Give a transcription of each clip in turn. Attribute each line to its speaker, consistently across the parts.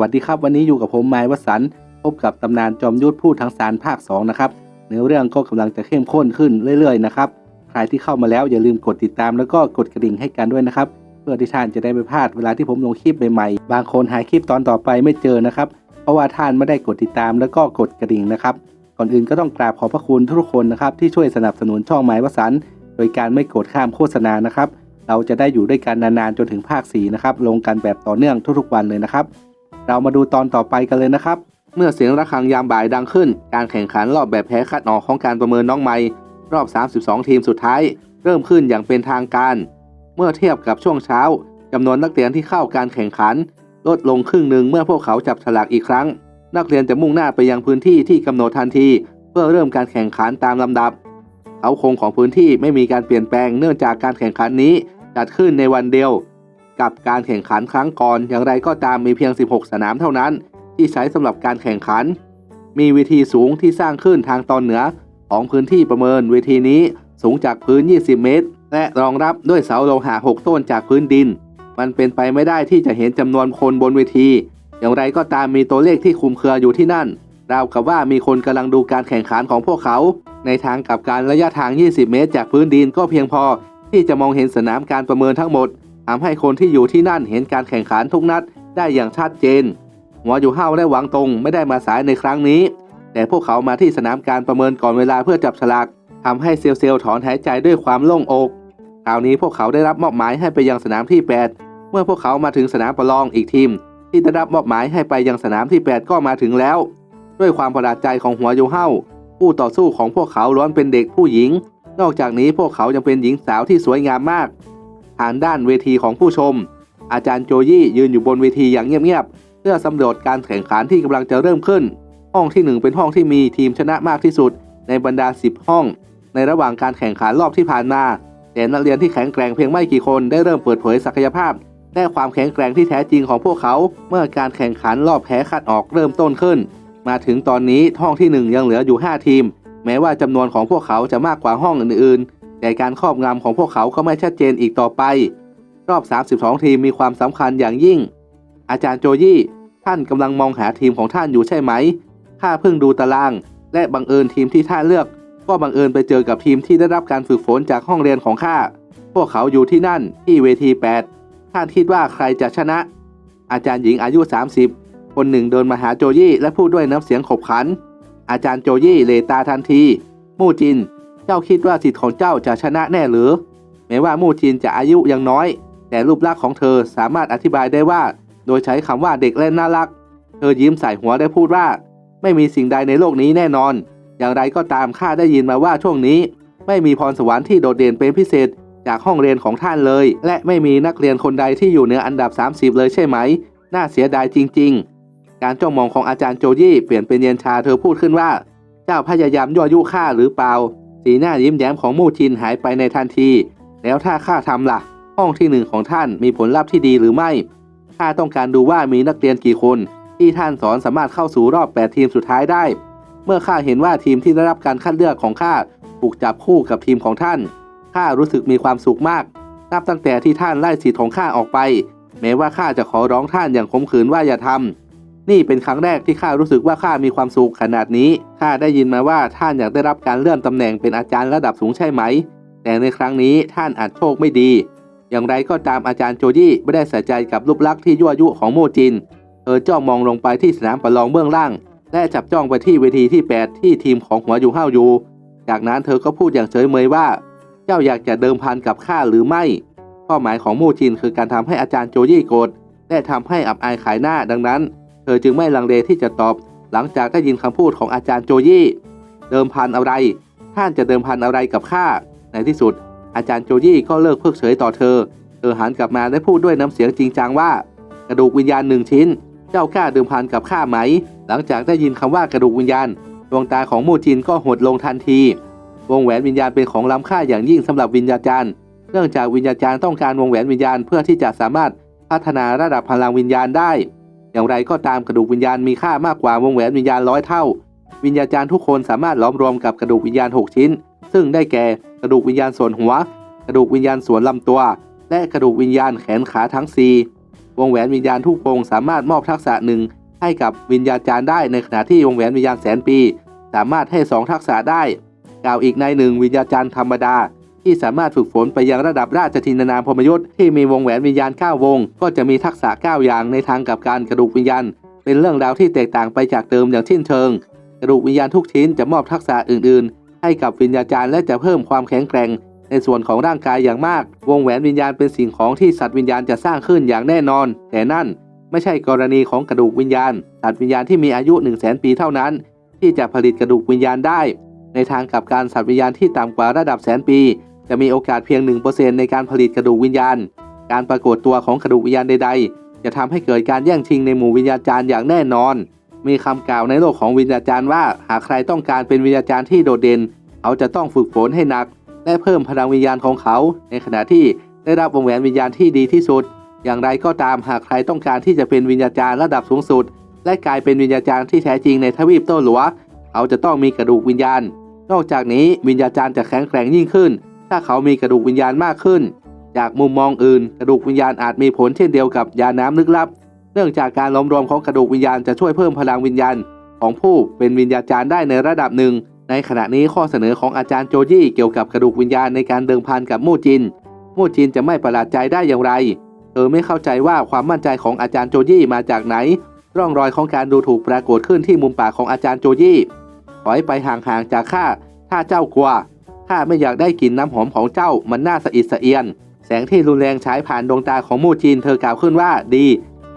Speaker 1: วัสดีครับวันนี้อยู่กับผมไม้วสันต์พบกับตำนานจอมยุทธพูดทั้งสารภาค 2 นะครับเนื้อเรื่องก็กำลังจะเข้มข้นขึ้นเรื่อยๆนะครับใครที่เข้ามาแล้วอย่าลืมกดติดตามแล้วก็กดกระดิ่งให้กันด้วยนะครับ เพื่อที่ท่านจะได้ไม่พลาดเวลาที่ผมลงคลิปใหม่ๆบางคนหาคลิปตอนต่อไปไม่เจอนะครับ เพราะว่าท่านไม่ได้กดติดตามแล้วก็กดกระดิ่งนะครับก่อนอื่นก็ต้องกราบขอบพระคุณทุกคนนะครับที่ช่วยสนับสนุนช่องไม้วสันต์โดยการไม่กดข้ามโฆษณานะครับเราจะได้อยู่ด้วยกันนานๆจนถึงภาค4นะครับลงกันแบบต่อเนื่องทุกๆวันเลยนะครับ เรามาดูตอนต่อไปกันเลยนะครับ เมื่อเสียงระฆังยามบ่ายดังขึ้น การแข่งขันรอบแบบแพ้คัดออกของการประเมินน้องไม้รอบ 32 ทีมสุดท้าย เริ่มขึ้นอย่างเป็นทางการ เมื่อเทียบกับช่วงเช้าจำนวนนักเรียนที่เข้าการแข่งขัน ลดลงครึ่งหนึ่งเมื่อพวกเขาจับฉลากอีกครั้ง นักเรียนจะมุ่งหน้าไปยังพื้นที่ที่กำหนดทันที เพื่อเริ่มการแข่งขันตามลำดับ เขาคงของพื้นที่ไม่มีการเปลี่ยนแปลงเนื่องจากการแข่งขันนี้จัดขึ้นในวันเดียว กับการแข่งขันครั้งก่อน อย่างไรก็ตามมีเพียง 16 สนามเท่านั้น ที่ใช้สำหรับการแข่งขัน มีเวทีสูงที่สร้างขึ้นทางตอนเหนือ ของพื้นที่ประเมินเวทีนี้สูงจากพื้น 20 เมตร และรองรับด้วยเสาโลหะ 6 ต้นจากพื้นดิน มันเป็นไปไม่ได้ที่จะเห็นจำนวนคนบนเวที อย่างไรก็ตามมีตัวเลขที่คุมเครืออยู่ที่นั่นราวกับว่ามีคนกำลังดูการแข่งขันของพวกเขา ในทางกับการระยะทาง 20 เมตร จากพื้นดินก็เพียงพอ ที่จะมองเห็นสนามการประเมินทั้งหมด ทำให้คนที่อยู่ที่นั่นเห็นการแข่งขันทุกนัดได้อย่างชัดเจนหัวอยู่ห้าวและหวังตรงไม่ได้มาสายในครั้งนี้ แต่พวกเขามาที่สนามการประเมินก่อนเวลาเพื่อจับฉลากทำให้เซลเซลถอนหายใจด้วยความโล่งอกคราวนี้พวกเขาได้รับมอบหมายให้ไปยังสนามที่ 8 เมื่อพวกเขามาถึงสนามประลองอีกทีม ที่ได้รับมอบหมายให้ไปยังสนามที่ 8 ก็มาถึงแล้ว ด้วยความประหลาดใจของหัวยูเฮาผู้ต่อสู้ของพวกเขาล้วนเป็นเด็กผู้หญิง นอกจากนี้พวกเขายังเป็นหญิงสาวที่สวยงามมาก ทางด้านเวทีของผู้ชม อาจารย์โจยี่ยืนอยู่บนเวทีอย่างเงียบๆ เพื่อสำรวจการแข่งขันที่กำลังจะเริ่มขึ้น ห้องที่หนึ่งเป็นห้องที่มีทีมชนะมากที่สุด ในบรรดา 10 ห้อง ในระหว่างการแข่งขันรอบที่ผ่านมาแต่นักเรียนที่แข็งแกร่งเพียงไม่กี่คนได้เริ่มเปิดเผยศักยภาพ และความแข็งแกร่งที่แท้จริงของพวกเขา เมื่อการแข่งขันรอบแพ้คัดออกเริ่มต้นขึ้น มาถึงตอนนี้ห้องที่หนึ่งยังเหลืออยู่ 5 ทีม แม้ว่าจำนวนของพวกเขาจะมากกว่าห้องอื่นๆ แต่การครอบงำของพวกเขาก็ไม่ชัดเจนอีกต่อไป รอบ 32 ทีมมีความสำคัญอย่างยิ่ง อาจารย์โจยี่ท่านกำลังมองหาทีมของท่านอยู่ใช่ไหมข้าเพิ่งดูตาราง และบังเอิญทีมที่ท่านเลือก ก็บังเอิญไปเจอกับทีมที่ได้รับการฝึกฝนจากห้องเรียนของข้า พวกเขาอยู่ที่นั่นที่เวที 8 ท่านคิดว่าใครจะชนะ อาจารย์หญิงอายุ 30 คนหนึ่งเดินมาหาโจยี่และพูดด้วยน้ำเสียงขบขัน อาจารย์โจยี่เลตาทันที มู่จิน เจ้าคิดว่าสิทธิ์ของเจ้าจะชนะแน่หรือ แม้ว่ามู่จินจะอายุยังน้อย แต่รูปลักษณ์ของเธอสามารถอธิบายได้ว่า โดยใช้คำว่าเด็กและน่ารัก เธอยิ้มใส่หัวและพูดว่า ไม่มีสิ่งใดในโลกนี้แน่นอน อย่างไรก็ตามข้าได้ยินมาว่าช่วงนี้ ไม่มีพรสวรรค์ที่โดดเด่นเป็นพิเศษจากห้องเรียนของท่านเลย และไม่มีนักเรียนคนใดที่อยู่เหนืออันดับ 30 เลยใช่ไหม น่าเสียดายจริง ๆ การจ้องมองของอาจารย์โจยี่เปลี่ยนเป็นเย็นชาเธอพูดขึ้นว่า เจ้าพยายามยั่วยุข้าหรือเปล่า สีหน้ายิ้มแย้มของมู่จินหายไปในทันที แล้วถ้าข้าทำล่ะ ห้องที่หนึ่งของท่านมีผลลัพธ์ที่ดีหรือไม่ข้าต้องการดูว่ามีนักเรียนกี่คน ที่ท่านสอนสามารถเข้าสู่รอบ 8 ทีมสุดท้ายได้ เมื่อข้าเห็นว่าทีมที่ได้รับการคัดเลือกของข้าถูกจับคู่กับทีมของท่านข้ารู้สึกมีความสุขมาก นับตั้งแต่ที่ท่านไล่สิทธิ์ของข้าออกไป แม้ว่าข้าจะขอร้องท่านอย่างขมขื่นว่าอย่าทำนี่เป็นครั้งแรกที่ข้ารู้สึกว่าข้ามีความสุขขนาดนี้ ข้าได้ยินมาว่าท่านอยากได้รับการเลื่อนตำแหน่งเป็นอาจารย์ระดับสูงใช่ไหม แต่ในครั้งนี้ท่านอาจโชคไม่ดี อย่างไรก็ตามอาจารย์โจยี่ไม่ได้ใส่ใจกับรูปลักษณ์ที่ยั่วยุของโมจิน เธอจ้องมองลงไปที่สนามประลองเบื้องล่าง และจับจ้องไปที่เวทีที่ 8 ที่ทีมของหัวอยู่ห้าวอยู่ จากนั้นเธอก็พูดอย่างเฉยเมยว่า เจ้าอยากจะเดิมพันกับข้าหรือไม่เป้าหมายของโมจินคือการทำให้อาจารย์โจยี่โกรธและทำให้อับอายขายหน้าดังนั้น เธอจึงไม่ลังเลที่จะตอบ หลังจากได้ยินคำพูดของอาจารย์โจยี่ เดิมพันอะไร ท่านจะเดิมพันอะไรกับข้า ในที่สุด อาจารย์โจยี่ก็เลิกเพิกเฉยต่อเธอ เธอหันกลับมาและพูดด้วยน้ำเสียงจริงจังว่า กระดูกวิญญาณหนึ่งชิ้น เจ้ากล้าเดิมพันกับข้าไหม หลังจากได้ยินคำว่ากระดูกวิญญาณ ดวงตาของโมจินก็หดลงทันที วงแหวนวิญญาณเป็นของล้ำค่าอย่างยิ่งสำหรับวิญญาจารย์ เนื่องจากวิญญาจารย์ต้องการวงแหวนวิญญาณเพื่อที่จะสามารถพัฒนาระดับพลังวิญญาณได้ อย่างไรก็ตามกระดูกวิญญาณมีค่ามากกว่าวงแหวนวิญญาณร้อยเท่า วิญญาจารย์ทุกคนสามารถล้อมรวมกับกระดูกวิญญาณ 6 ชิ้น ซึ่งได้แก่กระดูกวิญญาณส่วนหัว กระดูกวิญญาณส่วนลำตัว และกระดูกวิญญาณแขนขาทั้ง 4 วงแหวนวิญญาณทุกวงสามารถมอบทักษะหนึ่งให้กับวิญญาจารย์ได้ในขณะที่วงแหวนวิญญาณแสนปี สามารถให้สองทักษะได้ กล่าวอีกในหนึ่งวิญญาจารย์ธรรมดา ที่สามารถฝึกฝนไปยังระดับราชทินานามพรมยุทธ์ที่มีวงแหวนวิญญาณ9วง ก็จะมีทักษะ 9 อย่างในทางกับการกระดูกวิญญาณ เป็นเรื่องราวที่แตกต่างไปจากเดิมอย่างสิ้นเชิง กระดูกวิญญาณทุกชิ้นจะมอบทักษะอื่น ๆ ให้กับวิญญาจารย์และจะเพิ่มความแข็งแกร่ง ในส่วนของร่างกายอย่างมาก วงแหวนวิญญาณเป็นสิ่งของที่สัตว์วิญญาณจะสร้างขึ้นอย่างแน่นอน แต่นั่นไม่ใช่กรณีของกระดูกวิญญาณ สัตว์วิญญาณที่มีอายุ 1 0 0 0 0แปีเท่านั้น ที่จะผลิตกระดูกวิญญาณได้ ในทางกับการสัตว์วิญญาณที่ต่ำกว่าระดับแสนปี จะมีโอกาสเพียง 1%ในการผลิตกระดูกวิญญาณ การปรากฏตัวของกระดูกวิญญาณใด ๆ จะทำให้เกิดการแย่งชิงในหมู่วิญญาจารย์อย่างแน่นอน มีคำกล่าวในโลกของวิญญาจารย์ว่า หากใครต้องการเป็นวิญญาจารย์ที่โดดเด่น เขาจะต้องฝึกฝนให้หนัก และเพิ่มพลังวิญญาณของเขา ในขณะที่ได้รับวงแหวนวิญญาณที่ดีที่สุด อย่างไรก็ตามหากใครต้องการที่จะเป็นวิญญาจารย์ระดับสูงสุด และกลายเป็นวิญญาจารย์ที่แท้จริงในทวีปโต้หลัวเขาจะต้องมีกระดูกวิญญาณ นอกจากนี้วิญญาจารย์จะแข็งแกร่งยิ่งขึ้น ถ้าเขามีกระดูกวิญญาณมากขึ้น จากมุมมองอื่น กระดูกวิญญาณอาจมีผลเช่นเดียวกับยาน้ำลึกลับ เนื่องจากการล้อมรวมของกระดูกวิญญาณจะช่วยเพิ่มพลังวิญญาณ ของผู้เป็นวิญญาจารย์ได้ในระดับหนึ่ง ในขณะนี้ข้อเสนอของอาจารย์โจยี่เกี่ยวกับกระดูกวิญญาณในการเดิมพันกับมู่จิน มู่จินจะไม่ประหลาดใจได้อย่างไร เธอไม่เข้าใจว่าความมั่นใจของอาจารย์โจยี่มาจากไหน ร่องรอยของการดูถูกปรากฏขึ้นที่มุมปากของอาจารย์โจยี่ถอยไปห่างๆจากข้าถ้าเจ้ากลัว ข้าไม่อยากได้กลิ่นน้ำหอมของเจ้ามันน่าสะอิดสะเอียน แสงที่รุนแรงฉายผ่านดวงตาของมู่จินเธอกล่าวขึ้นว่าดี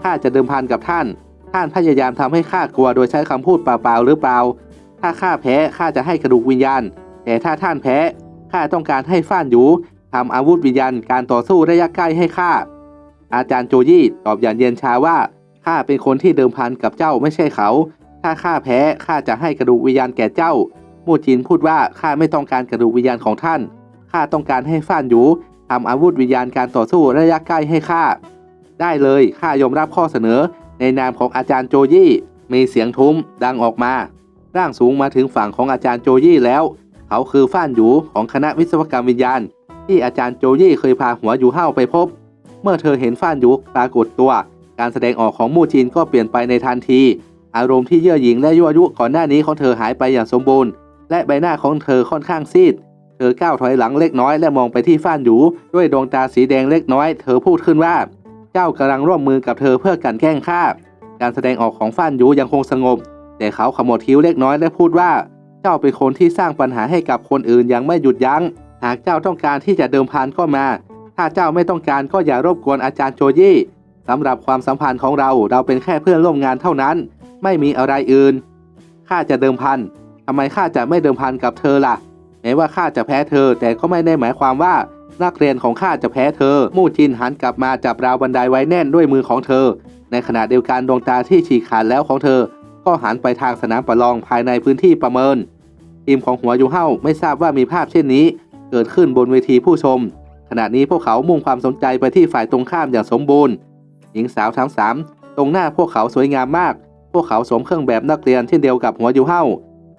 Speaker 1: ข้าจะเดิมพันกับท่าน ท่านพยายามทำให้ข้ากลัวโดยใช้คำพูดเปล่าๆหรือเปล่า ถ้าข้าแพ้ข้าจะให้กระดูกวิญญาณ แต่ถ้าท่านแพ้ข้าต้องการให้ฟ้านหยูทำอาวุธวิญญาณการต่อสู้ระยะใกล้ให้ข้าอาจารย์โจยี่ตอบอย่างเย็นชาว่าข้าเป็นคนที่เดิมพันกับเจ้าไม่ใช่เขา ถ้าข้าแพ้ข้าจะให้กระดูกวิญญาณแก่เจ้า มู่จินพูดว่าข้าไม่ต้องการกระดูกวิญญาณของท่านข้าต้องการให้ฟ้านหยูทำอาวุธวิญญาณการต่อสู้ระยะใกล้ให้ข้าได้เลยข้ายอมรับข้อเสนอ ในนามของอาจารย์โจยี่ มีเสียงทุ้มดังออกมา ร่างสูงมาถึงฝั่งของอาจารย์โจยี่แล้ว เขาคือฟ้านหยูของคณะวิศวกรรมวิญญาณ ที่อาจารย์โจยี่เคยพาหัวอยู่เห้าไปพบ เมื่อเธอเห็นฟ้านหยูปรากฏตัว การแสดงออกของมู่จินก็เปลี่ยนไปในทันที อารมณ์ที่เย่อหยิ่งและยั่วยุก่อนหน้านี้ของเธอหายไปอย่างสมบูรณ์ และใบหน้าของเธอค่อนข้างซีด เธอก้าวถอยหลังเล็กน้อยและมองไปที่ฟ้านหยูด้วยดวงตาสีแดงเล็กน้อย เธอพูดขึ้นว่า เจ้ากำลังร่วมมือกับเธอเพื่อกันแกล้งข้าการแสดงออกของฟ้านหยูยังคงสงบ แต่เขาขมวดคิ้วเล็กน้อยและพูดว่า เจ้าเป็นคนที่สร้างปัญหาให้กับคนอื่นอย่างไม่หยุดยัง้ง หากเจ้าต้องการที่จะเดิมพันก็มา ถ้าเจ้าไม่ต้องการก็อย่ารบกวนอาจารย์โจยี่สำหรับความสัมพันธ์ของเราเราเป็นแค่เพื่อนร่วมงานเท่านั้น ไม่มีอะไรอื่นข้าจะเดิมพัน ทำไมข้าจะไม่เดิมพันกับเธอล่ะแม้ว่าข้าจะแพ้เธอ แต่ก็ไม่ได้หมายความว่านักเรียนของข้าจะแพ้เธอ มู่จินหันกลับมาจับราวบันไดไว้แน่นด้วยมือของเธอ ในขณะเดียวกันดวงตาที่ฉีกขาดแล้วของเธอ ก็หันไปทางสนามประลองภายในพื้นที่ประเมิน ทีมของหัวยูเฮ้าไม่ทราบว่ามีภาพเช่นนี้ เกิดขึ้นบนเวทีผู้ชม ขณะนี้พวกเขามุ่งความสนใจไปที่ฝ่ายตรงข้ามอย่างสมบูรณ์ หญิงสาวทั้งสามตรงหน้าพวกเขาสวยงามมาก พวกเขาสวมเครื่องแบบนักเรียนเช่นเดียวกับหัวยูเฮ้า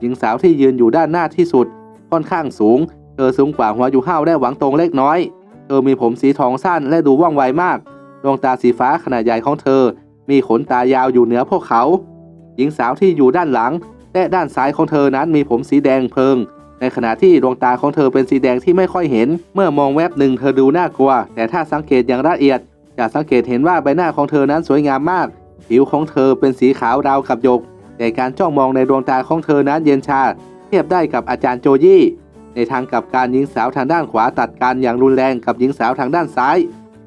Speaker 1: หญิงสาวที่ยืนอยู่ด้านหน้าที่สุด ค่อนข้างสูง เธอสูงกว่าหัวยูเฮ้าได้หวังตรงเล็กน้อย เธอมีผมสีทองสั้นและดูว่องไวมาก ดวงตาสีฟ้าขนาดใหญ่ของเธอ มีขนตายาวอยู่เหนือพวกเขา หญิงสาวที่อยู่ด้านหลัง และด้านซ้ายของเธอนั้นมีผมสีแดงเพลิง ในขณะที่ดวงตาของเธอเป็นสีแดงที่ไม่ค่อยเห็น เมื่อมองแวบหนึ่งเธอดูน่ากลัว แต่ถ้าสังเกตอย่างละเอียดจะสังเกตเห็นว่าใบหน้าของเธอนั้นสวยงามมาก ผิวของเธอเป็นสีขาวราวกับหยก แต่การจ้องมองในดวงตาของเธอนั้นเย็นชา เทียบได้กับอาจารย์โจยี่ ในทางกับการหญิงสาวทางด้านขวาตัดกันอย่างรุนแรงกับหญิงสาวทางด้านซ้าย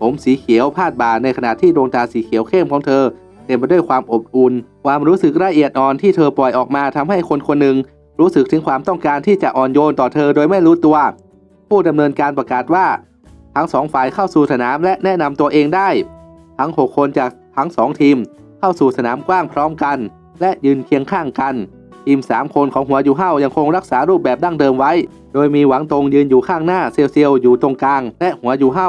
Speaker 1: ผมสีเขียวพาดบ่าในขณะที่ดวงตาสีเขียวเข้มของเธอ เต็มไปด้วยความอบอุ่น ความรู้สึกละเอียดอ่อนที่เธอปล่อยออกมาทำให้คนคนหนึ่ง รู้สึกถึงความต้องการที่จะอ่อนโยนต่อเธอโดยไม่รู้ตัว ผู้ดำเนินการประกาศว่า ทั้งสองฝ่ายเข้าสู่สนามและแนะนำตัวเองได้ ทั้ง 6 คนจากทั้งสองทีม เข้าสู่สนามกว้างพร้อมกัน และยืนเคียงข้างกัน ทีม 3 คนของหัวยูเฮายังคงรักษารูปแบบดั้งเดิมไว้ โดยมีหวังตรงยืนอยู่ข้างหน้าเซียวเซียวอยู่ตรงกลาง และหัวยูเฮา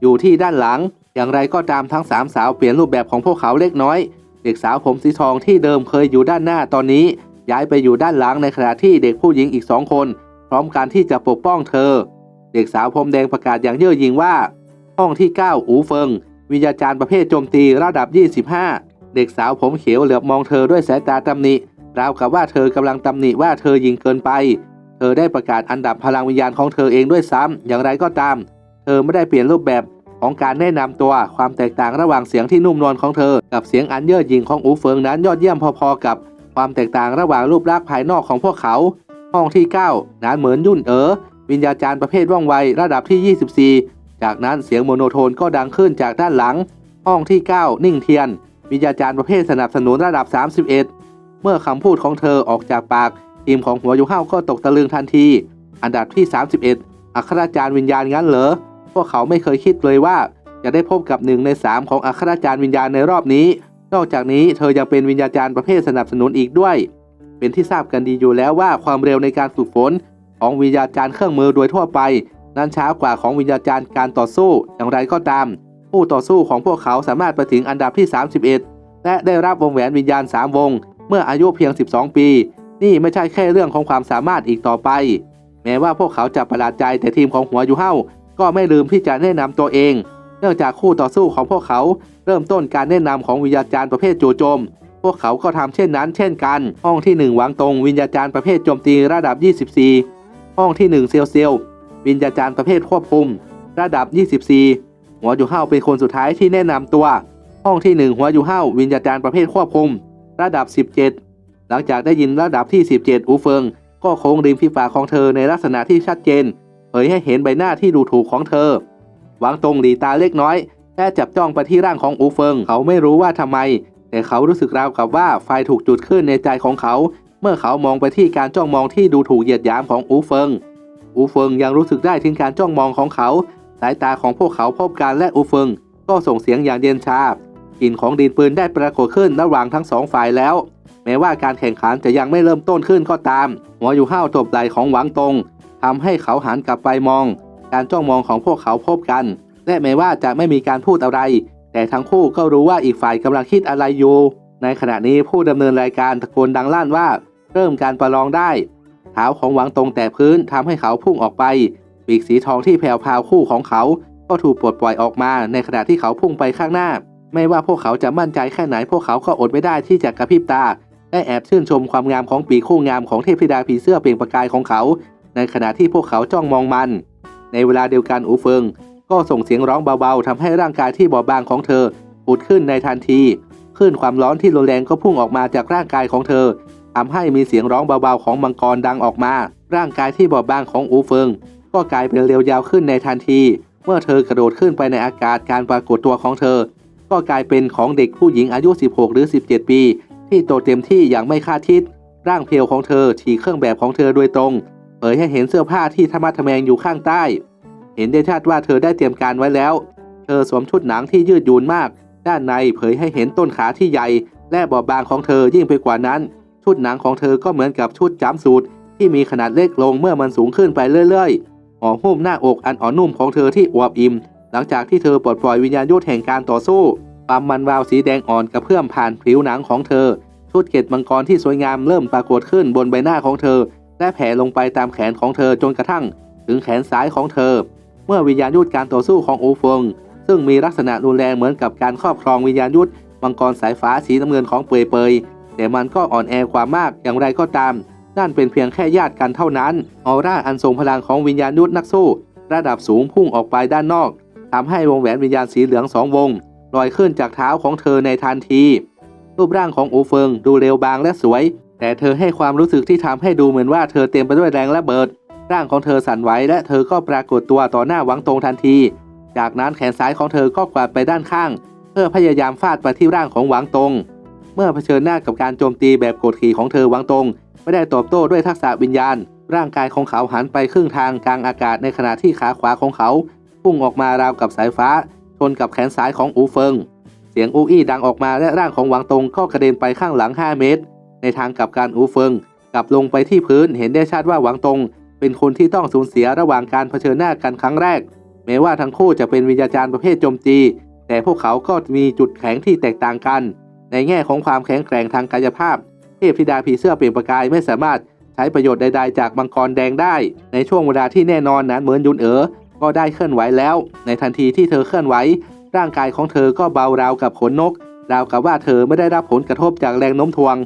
Speaker 1: อยู่ที่ด้านหลัง อย่างไรก็ตามทั้งสามสาวเปลี่ยนรูปแบบของพวกเขาเล็กน้อย เด็กสาวผมสีทองที่เดิมเคยอยู่ด้านหน้าตอนนี้ ย้ายไปอยู่ด้านหลังในขณะที่เด็กผู้หญิงอีกสองคน พร้อมกันที่จะปกป้องเธอ เด็กสาวผมแดงประกาศอย่างเย่อหยิ่งว่า ห้องที่ 9 อูเฟิงวิญญาจารย์ประเภทโจมตีระดับ 25 เด็กสาวผมเขียวเหลือบมองเธอด้วยสายตาตำหนิราวกับว่าเธอกำลังตำหนิว่าเธอยิงเกินไป เธอได้ประกาศอันดับพลังวิญญาณของเธอเองด้วยซ้ำอย่างไรก็ตาม เธอไม่ได้เปลี่ยนรูปแบบของการแนะนำตัวความแตกต่างระหว่างเสียงที่นุ่มนวลของเธอ กับเสียงอันเย่อหยิ่งของอูเฟิงนั้นยอดเยี่ยมพอๆกับ ความแตกต่างระหว่างรูปลักษณ์ภายนอกของพวกเขา ห้องที่ 9นั้นเหมือนยุ่นเอ๋อวิญญาจารย์ประเภทว่องไวระดับที่ 24 จากนั้นเสียงโมโนโทนก็ดังขึ้นจากด้านหลัง ห้องที่ 9 นิ่งเทียน วิญญาจารย์ประเภทสนับสนุนระดับ 31 เมื่อคำพูดของเธอออกจากปาก ทีมของหัวยูเฮาก็ตกตะลึงทันที อันดับที่ 31 อัคราจารย์วิญญาณงั้นเหรอ พวกเขาไม่เคยคิดเลยว่า จะได้พบกับหนึ่งในสามของอัคราจารย์วิญญาณในรอบนี้ นอกจากนี้เธอยังเป็นวิญญาจารย์ประเภทสนับสนุนอีกด้วย เป็นที่ทราบกันดีอยู่แล้วว่าความเร็วในการฝึกฝน ของวิญญาจารย์เครื่องมือโดยทั่วไป นั้นช้ากว่าของวิญญาจารย์การต่อสู้อย่างไรก็ตาม ผู้ต่อสู้ของพวกเขาสามารถไปถึงอันดับที่ 31 และได้รับวงแหวนวิญญาณ 3 วง เมื่ออายุเพียง 12 ปี นี่ไม่ใช่แค่เรื่องของความสามารถอีกต่อไป แม้ว่าพวกเขาจะประหลาดใจแต่ทีมของหัวยูเฮาก็ไม่ลืมที่จะแนะนำตัวเอง เนื่องจากคู่ต่อสู้ของพวกเขาเริ่มต้นการแนะนำของวิญญาจารย์ประเภทจู่โจม พวกเขาก็ทำเช่นนั้น เช่นกัน ห้องที่1วางตรงวิญญาจารย์ประเภทโจมตีระดับ 24 ห้องที่ 1 เซียวเซียววิญญาจารย์ประเภทควบคุม ระดับ 24 หัวยูเฮาเป็นคนสุดท้ายที่แนะนำตัว ห้องที่ 1 หัวยูเฮาวิญญาจารย์ประเภทควบคุม ระดับ 17 หลังจากได้ยินระดับที่ 17 อูเฟิง ก็โค้งริมฝีปากของเธอในลักษณะที่ชัดเจนเผยให้เห็นใบหน้าที่ดูถูกของเธอวังตรงหลีตาเล็กน้อยและจับจ้องไปที่ร่างของอูเฟิง เขาไม่รู้ว่าทำไม แต่เขารู้สึกราวกับว่าไฟถูกจุดขึ้นในใจของเขา เมื่อเขามองไปที่การจ้องมองที่ดูถูกเหยียดหยามของอูเฟิง อูเฟิงยังรู้สึกได้ถึงการจ้องมองของเขา สายตาของพวกเขาพบกันและอูเฟิง ก็ส่งเสียงอย่างเย็นชากลิ่นของดินปืนได้ปรากฏขึ้นระหว่างทั้งสองฝ่ายแล้ว แม้ว่าการแข่งขันจะยังไม่เริ่มต้นขึ้นก็ตาม หัวอยู่ห้าวตบไหลของหวังตงทำให้เขาหันกลับไปมอง การจ้องมองของพวกเขาพบกัน และแม้ว่าจะไม่มีการพูดอะไร แต่ทั้งคู่ก็รู้ว่าอีกฝ่ายกำลังคิดอะไรอยู่ ในขณะนี้ผู้ดำเนินรายการตะโกนดังลั่นว่า เริ่มการประลองได้เท้าของหวังตงแตะพื้นทำให้เขาพุ่งออกไป ปีกสีทองที่แผ่วพราวคู่ของเขา ก็ถูกปลดปล่อยออกมาในขณะที่เขาพุ่งไปข้างหน้า ไม่ว่าพวกเขาจะมั่นใจแค่ไหนพวกเขาก็อดไม่ได้ที่จะกระพริบตาและแอบชื่นชมความงามของปีกคู่งามของเทพธิดาผีเสื้อเปล่งประกายของเขา ในขณะที่พวกเขาจ้องมองมัน ในเวลาเดียวกันอูเฟิง ก็ส่งเสียงร้องเบาๆทำให้ร่างกายที่บอบบางของเธอผุดขึ้นในทันทีคลื่นความร้อนที่รุนแรงก็พุ่งออกมาจากร่างกายของเธอทำให้มีเสียงร้องเบาๆของมังกรดังออกมา ร่างกายที่บอบบางของอูเฟิง ก็กลายเป็นเรียวยาวขึ้นในทันที เมื่อเธอกระโดดขึ้นไปในอากาศการปรากฏตัวของเธอ ก็กลายเป็นของเด็กผู้หญิงอายุ 16 หรือ 17 ปี ที่โตเต็มที่อย่างไม่คาดคิด ร่างเพียวของเธอฉีกเครื่องแบบของเธอโดยตรงเผยให้เห็นเสื้อผ้าที่ธรรมะทะแมงอยู่ข้างใต้ เห็นได้ชัดว่าเธอได้เตรียมการไว้แล้ว เธอสวมชุดหนังที่ยืดหยุ่นมาก ด้านในเผยให้เห็นต้นขาที่ใหญ่ และบอบบางของเธอยิ่งไปกว่านั้น ชุดหนังของเธอก็เหมือนกับชุดจัมป์สูทที่มีขนาดเล็กลงเมื่อมันสูงขึ้นไปเรื่อย ๆ ห่อหุ้มหน้าอกอันอ่อนนุ่มของเธอที่อวบอิ่มหลังจากที่เธอปลดปล่อยวิญญาณยุทธแห่งการต่อสู้ความมันวาวสีแดงอ่อนกระเพื่อมผ่านผิวหนังของเธอ ชุดเกล็ดมังกรที่สวยงามเริ่มปรากฏขึ้นบนใบหน้าของเธอ และแผ่ลงไปตามแขนของเธอจนกระทั่ง ถึงแขนซ้ายของเธอ เมื่อวิญญาณยุทธการต่อสู้ของอูฟงซึ่งมีลักษณะรุนแรงเหมือนกับการครอบครองวิญญาณยุทธมังกรสายฟ้าสีน้ำเงินของเปยเปยแต่มันก็อ่อนแอกว่ามากอย่างไรก็ตาม นั่นเป็นเพียงแค่ญาติกันเท่านั้น ออร่าอันทรงพลังของวิญญาณยุทธนักสู้ ระดับสูงพุ่งออกไปด้านนอกทำให้วงแหวนวิญญาณสีเหลืองสองวงลอยขึ้นจากเท้าของเธอในทันที รูปร่างของอูเฟิงดูเร็วบางและสวย แต่เธอให้ความรู้สึกที่ทำให้ดูเหมือนว่าเธอเต็มไปด้วยแรงระเบิด ร่างของเธอสั่นไหวและเธอก็ปรากฏตัวต่อหน้าหวังตรงทันที จากนั้นแขนซ้ายของเธอก็กวาดไปด้านข้าง เพื่อพยายามฟาดไปที่ร่างของหวังตงเมื่อเผชิญหน้ากับการโจมตีแบบกดขี่ของเธอหวังตง ไม่ได้ตอบโต้ด้วยทักษะวิญญาณ ร่างกายของเขาหันไปครึ่งทางกลางอากาศในขณะที่ขาขวาของเขาพุ่งออกมาราวกับสายฟ้า ชนกับแขนซ้ายของอูเฟิง เสียงอูอี้ดังออกมาและร่างของหวังตงก็กระเด็นไปข้างหลัง 5 เมตร ในทางกับการอูเฟิงกลับลงไปที่พื้นเห็นได้ชัดว่าหวังตง เป็นคนที่ต้องสูญเสียระหว่างการเผชิญหน้ากันครั้งแรก แม้ว่าทั้งคู่จะเป็นวิญญาจารย์ประเภทโจมตี แต่พวกเขาก็มีจุดแข็งที่แตกต่างกัน ในแง่ของความแข็งแกร่งทางกายภาพ เทพธิดาผีเสื้อเปล่งประกายไม่สามารถใช้ประโยชน์ใดๆจากมังกรแดงได้ ในช่วงเวลาที่แน่นอนนั้นเหมือนยุนเอ๋อก็ได้เคลื่อนไหวแล้ว ในทันทีที่เธอเคลื่อนไหวร่างกายของเธอก็เบาราวกับขนนก ราวกับว่าเธอไม่ได้รับผลกระทบจากแรงโน้มถ่วง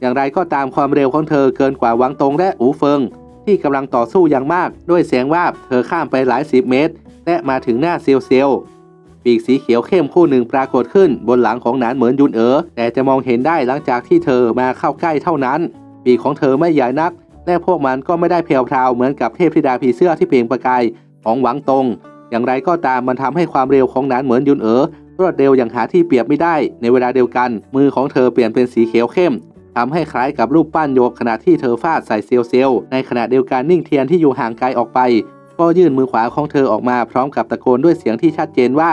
Speaker 1: อย่างไรก็ตามความเร็วของเธอเกินกว่าวังตรงและอูเฟิง ที่กำลังต่อสู้อย่างมากด้วยเสียงว่าบเธอข้ามไปหลายสิบเมตร และมาถึงหน้าเซียวเซียว ปีกสีเขียวเข้มคู่หนึ่งปรากฏขึ้นบนหลังของหนานเหมือนยุนเอ๋อแต่จะมองเห็นได้หลังจากที่เธอมาเข้าใกล้เท่านั้น ปีกของเธอไม่ใหญ่นัก และพวกมันก็ไม่ได้เพลวพราวเหมือนกับเทพธิดาผีเสื้อที่เปล่งประกายของหวังตง อย่างไรก็ตามมันทำให้ความเร็วของหนานเหมือนยุนเอ๋อรวดเร็วอย่างหาที่เปรียบไม่ได้ ในเวลาเดียวกัน มือของเธอเปลี่ยนเป็นสีเขียวเข้มทำให้คล้ายกับรูปปั้นโยกขณะที่เธอฟาดใส่เซียวเซียวในขณะเดียวกันนิ่งเทียนที่อยู่ห่างไกลออกไป ก็ยื่นมือขวาของเธอออกมาพร้อมกับตะโกนด้วยเสียงที่ชัดเจนว่า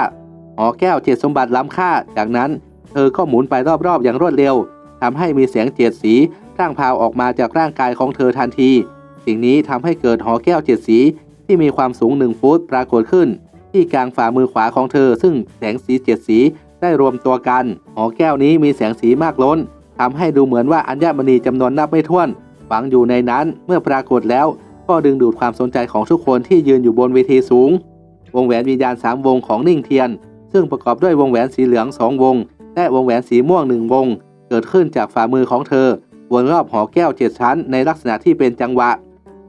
Speaker 1: หอแก้วเจ็ดสมบัติล้ำค่า จากนั้น เธอก็หมุนไปรอบๆอย่างรวดเร็วทำให้มีเสียงเจ็ดสีร่างพาวออกมาจากร่างกายของเธอทันที สิ่งนี้ทำให้เกิดหอแก้วเจ็ดสีที่มีความสูงหนึ่งฟุตปรากฏขึ้น ที่กลางฝ่ามือขวาของเธอ ซึ่งแสงสีเจ็ดสีได้รวมตัวกัน หอแก้วนี้มีแสงสีมากล้นทำให้ดูเหมือนว่าอัญมณีจำนวนนับไม่ถ้วนฝังอยู่ในนั้นเมื่อปรากฏแล้ว ก็ดึงดูดความสนใจของทุกคนที่ยืนอยู่บนเวทีสูง วงแหวนวิญญาณสามวงของนิ่งเทียน ซึ่งประกอบด้วยวงแหวนสีเหลืองสองวง และวงแหวนสีม่วงหนึ่งวง เกิดขึ้นจากฝ่ามือของเธอ วนรอบหอแก้วเจ็ดชั้น ในลักษณะที่เป็นจังหวะ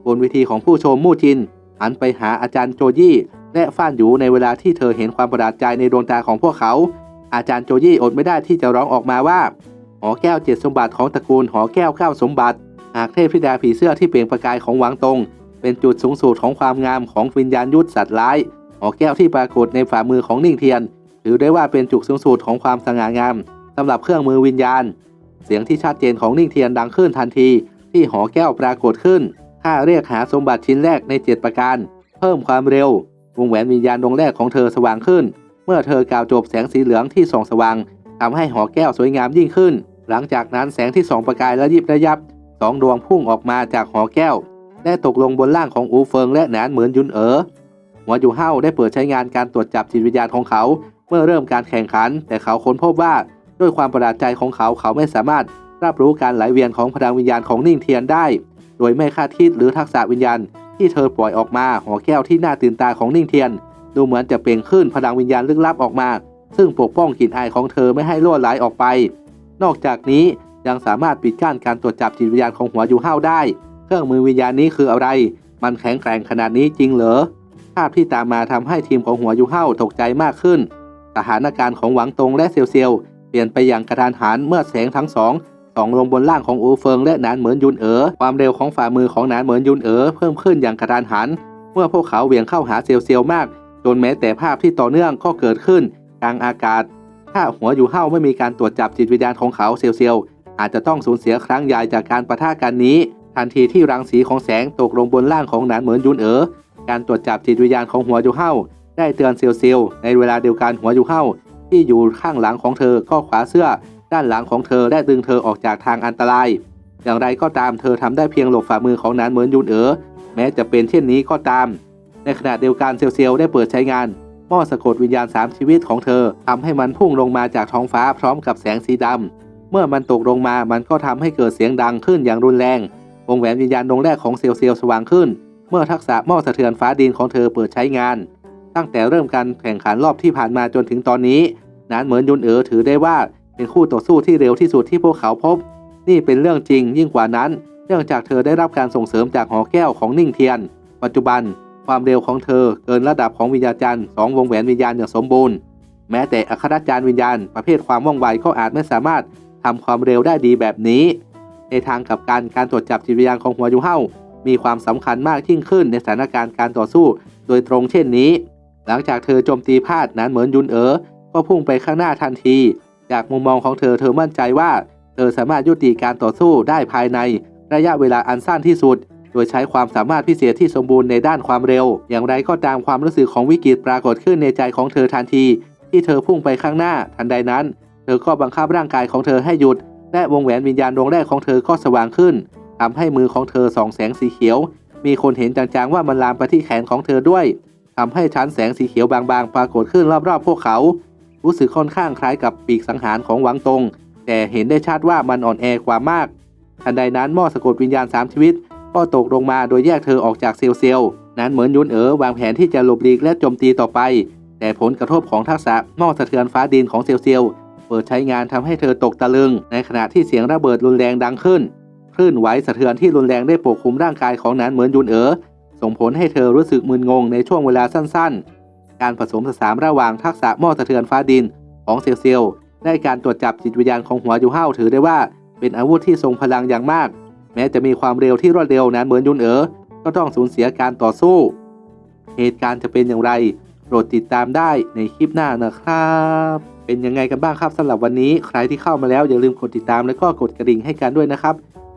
Speaker 1: บนเวทีของผู้ชมมู่จินหันไปหาอาจารย์โจยี่ และฟ้านอยู่ในเวลาที่เธอเห็นความประหลาดใจในดวงตาของพวกเขา อาจารย์โจยี่อดไม่ได้ที่จะร้องออกมาว่า หอแก้วเจ็ดสมบัติของตระกูลหอแก้วเก้าสมบัติหากเทพธิดาผีเสื้อที่เปล่งประกายของหวังตง เป็นจุดสูงสุดของความงามของวิญญาณยุทธสัตว์ร้าย หอแก้วที่ปรากฏในฝ่ามือของนิ่งเทียน ถือได้ว่าเป็นจุดสูงสุดของความสง่างามสำหรับเครื่องมือวิญญาณ เสียงที่ชัดเจนของนิ่งเทียนดังขึ้นทันที ที่หอแก้วปรากฏขึ้นข้าเรียกหาสมบัติชิ้นแรกในเจ็ดประการ เพิ่มความเร็ววงแหวนวิญญาณดวงแรกของเธอสว่างขึ้น เมื่อเธอกล่าวจบแสงสีเหลืองที่ส่องสว่างทำให้หอแก้วสวยงามยิ่งขึ้น หลังจากนั้นแสงที่สองประกายและยิบระยับสองดวงพุ่งออกมาจากหอแก้ว และตกลงบนร่างของอูเฟิงและหนานเหมือนยุนเอ๋อ หัวอยู่เฮ้าได้เปิดใช้งานการตรวจจับจิตวิญญาณของเขา เมื่อเริ่มการแข่งขัน แต่เขาค้นพบว่าด้วยความประหลาดใจของเขาเขาไม่สามารถรับรู้การไหลเวียนของพลังวิญญาณของนิ่งเทียนได้ โดยไม่คาดคิดหรือทักษะวิญญาณที่เธอปล่อยออกมาหอแก้วที่น่าตื่นตาของนิ่งเทียน ดูเหมือนจะเปล่งขึ้นพลังวิญญาณลึกลับออกมา ซึ่งปกป้องกลิ่นอายของเธอไม่ให้ล่วไหลออกไป นอกจากนี้ยังสามารถปิดกั้นการตรวจจับจิตวิญญาณของหัวยูเฮ้าได้ เครื่องมือวิญญาณนี้คืออะไร มันแข็งแกร่งขนาดนี้จริงเหรอ ภาพที่ตามมาทำให้ทีมของหัวยูเฮ้าตกใจมากขึ้น สถานการณ์ของหวังตงและเซียวเซียวเปลี่ยนไปอย่างกระทันหันเมื่อแสงทั้งสองสองลงบนล่างของอูเฟิงและหนานเหมือนยุนเอ๋อความเร็วของฝ่ามือของหนานเหมือนยุนเอ๋อเพิ่มขึ้นอย่างกระทันหัน เมื่อพวกเขาเหวี่ยงเข้าหาเซียวเซียวมาก จนแม้แต่ภาพที่ต่อเนื่องก็เกิดขึ้นกลางอากาศ ถ้าหัวอยู่เฮ้าไม่มีการตรวจจับจิตวิญญาณของเขาเซียวเซียวอาจจะต้องสูญเสียครั้งใหญ่จากการประทะกันนี้ ทันทีที่รังสีของแสงตกลงบนล่างของหนานเหมือนยุนเอ๋อ การตรวจจับจิตวิญญาณของหัวยูเฮาได้เตือนเซียวเซียวในเวลาเดียวกันหัวยูเฮาที่อยู่ข้างหลังของเธอก็ขวาเสื้อ ด้านหลังของเธอและดึงเธอออกจากทางอันตราย อย่างไรก็ตามเธอทำได้เพียงหลบฝ่ามือของนานเหมือนยุนเอ๋อแม้จะเป็นเช่นนี้ก็ตาม ในขณะเดียวกันเซียวเซียวได้เปิดใช้งานหม้อสะกดวิญญาณสามชีวิตของเธอทำให้มันพุ่งลงมาจากท้องฟ้าพร้อมกับแสงสีดำเมื่อมันตกลงมามันก็ทำให้เกิดเสียงดังขึ้นอย่างรุนแรงวงแหวนวิญญาณดวงแรกของเซียวเซียวสว่างขึ้น เมื่อทักษะหม้อสะเทือนฟ้าดินของเธอเปิดใช้งาน ตั้งแต่เริ่มการแข่งขันรอบที่ผ่านมาจนถึงตอนนี้ นานเหมือนยุนเอ๋อถือได้ว่าเป็นคู่ต่อสู้ที่เร็วที่สุดที่พวกเขาพบ นี่เป็นเรื่องจริงยิ่งกว่านั้น เนื่องจากเธอได้รับการส่งเสริมจากหอแก้วของนิ่งเทียน ปัจจุบัน ความเร็วของเธอเกินระดับของวิญญาจารย์สองวงแหวนวิญญาณอย่างสมบูรณ์ แม้แต่อัครจารย์วิญญาณ ประเภทความว่องไวก็อาจไม่สามารถทำความเร็วได้ดีแบบนี้ ในทางกับการการตรวจจับจิตวิญญาณของหัวยูเฮา มีความสำคัญมากยิ่งขึ้นในสถานการณ์การต่อสู้ โดยตรงเช่นนี้ หลังจากเธอโจมตีพลาดนั้นเหมือนยุนเอ๋อก็พุ่งไปข้างหน้าทันที จากมุมมองของเธอเธอมั่นใจว่า เธอสามารถยุติการต่อสู้ได้ภายใน ระยะเวลาอันสั้นที่สุด โดยใช้ความสามารถพิเศษที่สมบูรณ์ในด้านความเร็ว อย่างไรก็ตามความรู้สึกของวิกฤตปรากฏขึ้นในใจของเธอทันที ที่เธอพุ่งไปข้างหน้าทันใดนั้น เธอก็บังคับร่างกายของเธอให้หยุด และวงแหวนวิญญาณดวงแรกของเธอก็สว่างขึ้น ทำให้มือของเธอส่องแสงสีเขียว มีคนเห็นจางๆว่ามันลามไปที่แขนของเธอด้วยทำให้ชั้นแสงสีเขียวบางๆ ปรากฏขึ้นรอบๆ พวกเขา รู้สึกค่อนข้างคล้ายกับปีกสังหารของหวังตง แต่เห็นได้ชัดว่ามันอ่อนแอกว่ามาก ทันใดนั้นหม้อสะกดวิญญาณสามชีวิต ก็ตกลงมาโดยแยกเธอออกจากเซลล์เซลนั้นเหมือนยุนเอ๋อวางแผนที่จะหลบหลีกและโจมตีต่อไป แต่ผลกระทบของทักษะหม้อสะเทือนฟ้าดินของเซลเซียวเปิดใช้งานทำให้เธอตกตะลึง ในขณะที่เสียงระเบิดรุนแรงดังขึ้น คลื่นไหวสะเทือนที่รุนแรงได้ปกคลุมร่างกายของนานเหมือนยุนเอ๋อส่งผลให้เธอรู้สึกมึนงงในช่วงเวลาสั้นๆ การผสมผสานระหว่างทักษะหม้อสะเทือนฟ้าดินของเซลเซียวได้การตรวจจับจิตวิญญาณของหัวยูเฮาถือได้ว่า เป็นอาวุธที่ทรงพลังอย่างมาก แม้จะมีความเร็วที่รวดเร็วนั้นเหมือนยุนเอ๋อก็ต้องสูญเสียการต่อสู้ เหตุการณ์จะเป็นอย่างไรโปรดติดตามได้ในคลิปหน้านะครับ เป็นยังไงกันบ้างครับสำหรับวันนี้ ใครที่เข้ามาแล้วอย่าลืมกดติดตามแล้วก็กดกระดิ่งให้กันด้วยนะครับ